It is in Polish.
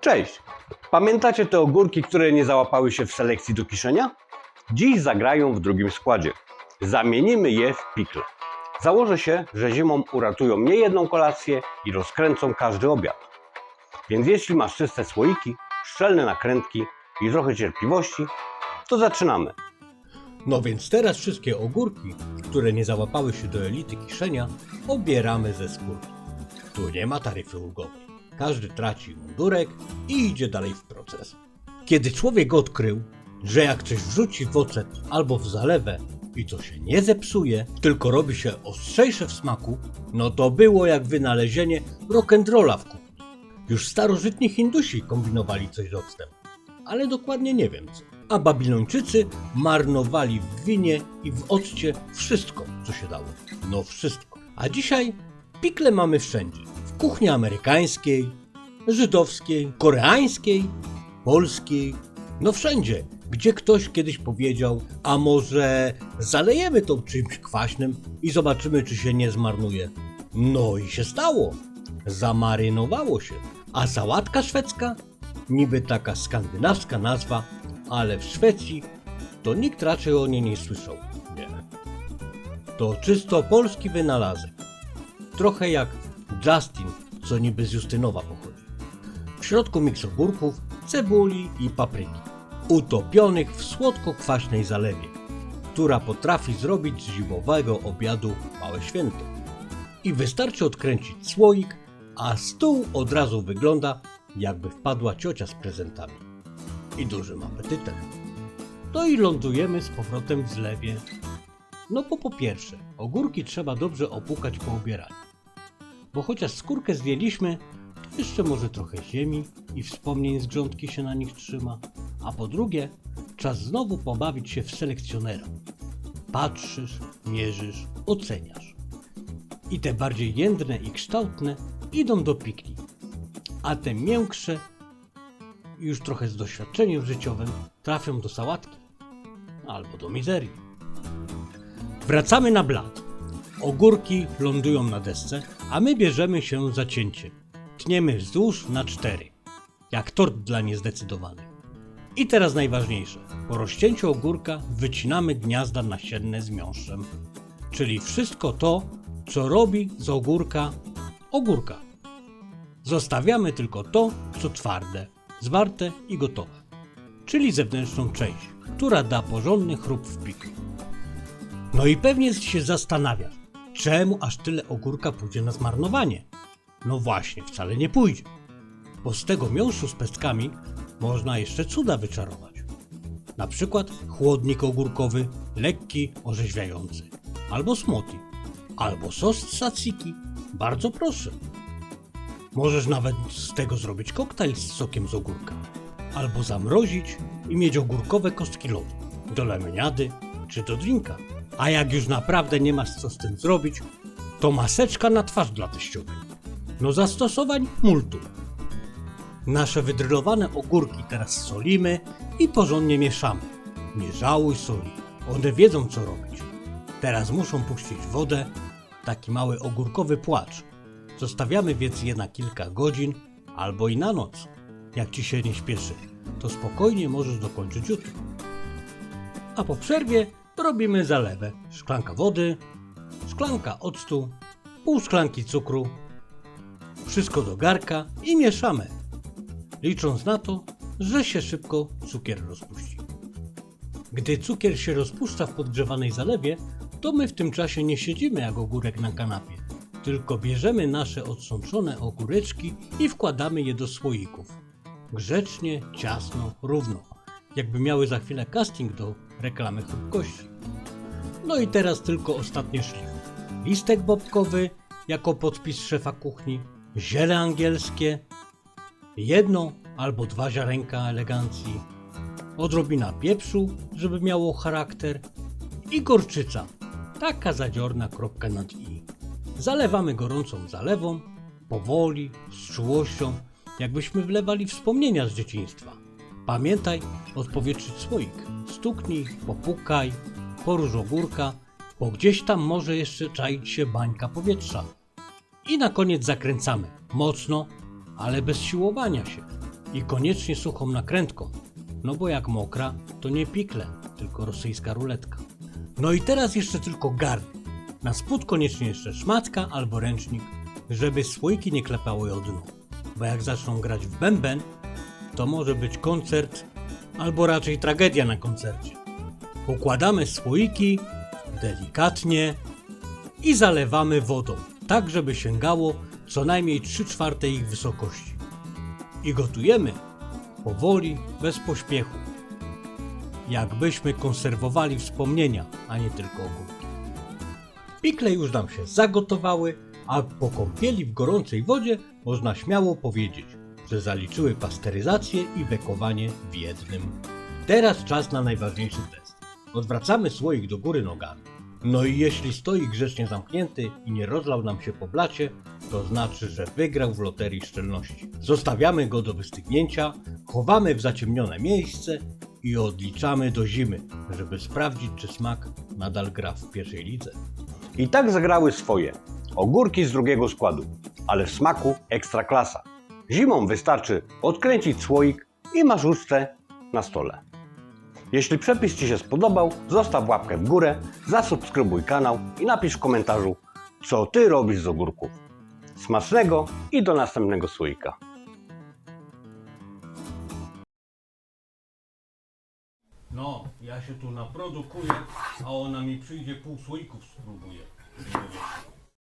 Cześć! Pamiętacie te ogórki, które nie załapały się w selekcji do kiszenia? Dziś zagrają w drugim składzie. Zamienimy je w pikle. Założę się, że zimą uratują nie jedną kolację i rozkręcą każdy obiad. Więc jeśli masz czyste słoiki, szczelne nakrętki i trochę cierpliwości, to zaczynamy. No więc teraz wszystkie ogórki, które nie załapały się do elity kiszenia, obieramy ze skórki. Tu nie ma taryfy ulgowej. Każdy traci mundurek i idzie dalej w proces. Kiedy człowiek odkrył, że jak coś wrzuci w ocet albo w zalewę i to się nie zepsuje, tylko robi się ostrzejsze w smaku, no to było jak wynalezienie rock'n'rolla w kuchni. Już starożytni Hindusi kombinowali coś z octem ale dokładnie nie wiem co. A Babilończycy marnowali w winie i w occie wszystko, co się dało. No wszystko. A dzisiaj pikle mamy wszędzie. Kuchni amerykańskiej, żydowskiej, koreańskiej, polskiej. No wszędzie, gdzie ktoś kiedyś powiedział, a może zalejemy to czymś kwaśnym i zobaczymy, czy się nie zmarnuje. No i się stało. Zamarynowało się. A sałatka szwedzka? Niby taka skandynawska nazwa, ale w Szwecji to nikt raczej o niej nie słyszał. Nie. To czysto polski wynalazek. Trochę jak Justin, co niby z Justynowa pochodzi. W środku miks ogórków, cebuli i papryki, utopionych w słodko-kwaśnej zalewie, która potrafi zrobić z zimowego obiadu małe święto. I wystarczy odkręcić słoik, a stół od razu wygląda, jakby wpadła ciocia z prezentami. I dużym apetytem. No i lądujemy z powrotem w zlewie. No bo po pierwsze, ogórki trzeba dobrze opłukać po obieraniu. Bo chociaż skórkę zdjęliśmy, to jeszcze może trochę ziemi i wspomnień z grządki się na nich trzyma. A po drugie, czas znowu pobawić się w selekcjonera. Patrzysz, mierzysz, oceniasz. I te bardziej jędrne i kształtne idą do pikni. A te miększe, już trochę z doświadczeniem życiowym, trafią do sałatki albo do mizerii. Wracamy na blat. Ogórki lądują na desce, a my bierzemy się za cięcie. Tniemy wzdłuż na cztery, jak tort dla niezdecydowanych. I teraz najważniejsze. Po rozcięciu ogórka wycinamy gniazda nasienne z miąższem, czyli wszystko to, co robi z ogórka ogórka. Zostawiamy tylko to, co twarde, zwarte i gotowe, czyli zewnętrzną część, która da porządny chrup w piku. No i pewnie się zastanawiasz, czemu aż tyle ogórka pójdzie na zmarnowanie? No właśnie, wcale nie pójdzie, bo z tego miąższu z pestkami można jeszcze cuda wyczarować. Na przykład chłodnik ogórkowy, lekki, orzeźwiający, albo smoothie, albo sos tzatziki. Bardzo proszę. Możesz nawet z tego zrobić koktajl z sokiem z ogórka. Albo zamrozić i mieć ogórkowe kostki lodu. Do lemoniady czy do drinka. A jak już naprawdę nie masz co z tym zrobić, to maseczka na twarz dla teściowej. No zastosowań multum. Nasze wydrylowane ogórki teraz solimy i porządnie mieszamy. Nie żałuj soli, one wiedzą co robić. Teraz muszą puścić wodę, taki mały ogórkowy płacz. Zostawiamy więc je na kilka godzin albo i na noc. Jak ci się nie śpieszy, to spokojnie możesz dokończyć jutro. A po przerwie robimy zalewę. Szklanka wody, szklanka octu, pół szklanki cukru. Wszystko do garka i mieszamy. Licząc na to, że się szybko cukier rozpuści. Gdy cukier się rozpuszcza w podgrzewanej zalewie, to my w tym czasie nie siedzimy jak ogórek na kanapie, tylko bierzemy nasze odsączone ogóreczki i wkładamy je do słoików. Grzecznie, ciasno, równo, jakby miały za chwilę casting do reklamy chrupkości. No i teraz tylko ostatnie szlif. Listek bobkowy jako podpis szefa kuchni, ziele angielskie, jedno albo dwa ziarenka elegancji, odrobina pieprzu, żeby miało charakter i gorczyca, taka zadziorna kropka nad i. Zalewamy gorącą zalewą, powoli, z czułością, jakbyśmy wlewali wspomnienia z dzieciństwa. Pamiętaj odpowietrzyć słoik, stuknij, popukaj, poróż ogórka, bo gdzieś tam może jeszcze czaić się bańka powietrza. I na koniec zakręcamy, mocno, ale bez siłowania się. I koniecznie suchą nakrętką, no bo jak mokra, to nie pikle, tylko rosyjska ruletka. No i teraz jeszcze tylko garnek. Na spód koniecznie jeszcze szmatka albo ręcznik, żeby słoiki nie klepały o dno. Bo jak zaczną grać w bęben, to może być koncert, albo raczej tragedia na koncercie. Układamy słoiki delikatnie i zalewamy wodą, tak żeby sięgało co najmniej 3 czwarte ich wysokości. I gotujemy powoli, bez pośpiechu. Jakbyśmy konserwowali wspomnienia, a nie tylko ogórki. Pikle już nam się zagotowały, a po kąpieli w gorącej wodzie można śmiało powiedzieć, że zaliczyły pasteryzację i bekowanie w jednym. Teraz czas na najważniejszy test. Odwracamy słoik do góry nogami. No i jeśli stoi grzecznie zamknięty i nie rozlał nam się po blacie, to znaczy, że wygrał w loterii szczelności. Zostawiamy go do wystygnięcia, chowamy w zaciemnione miejsce i odliczamy do zimy, żeby sprawdzić, czy smak nadal gra w pierwszej lidze. I tak zagrały swoje. Ogórki z drugiego składu, ale w smaku ekstra klasa. Zimą wystarczy odkręcić słoik i masz ucztę na stole. Jeśli przepis Ci się spodobał, zostaw łapkę w górę, zasubskrybuj kanał i napisz w komentarzu, co Ty robisz z ogórków. Smacznego i do następnego słoika. No, ja się tu naprodukuję, a ona mi przyjdzie pół słoików spróbuje.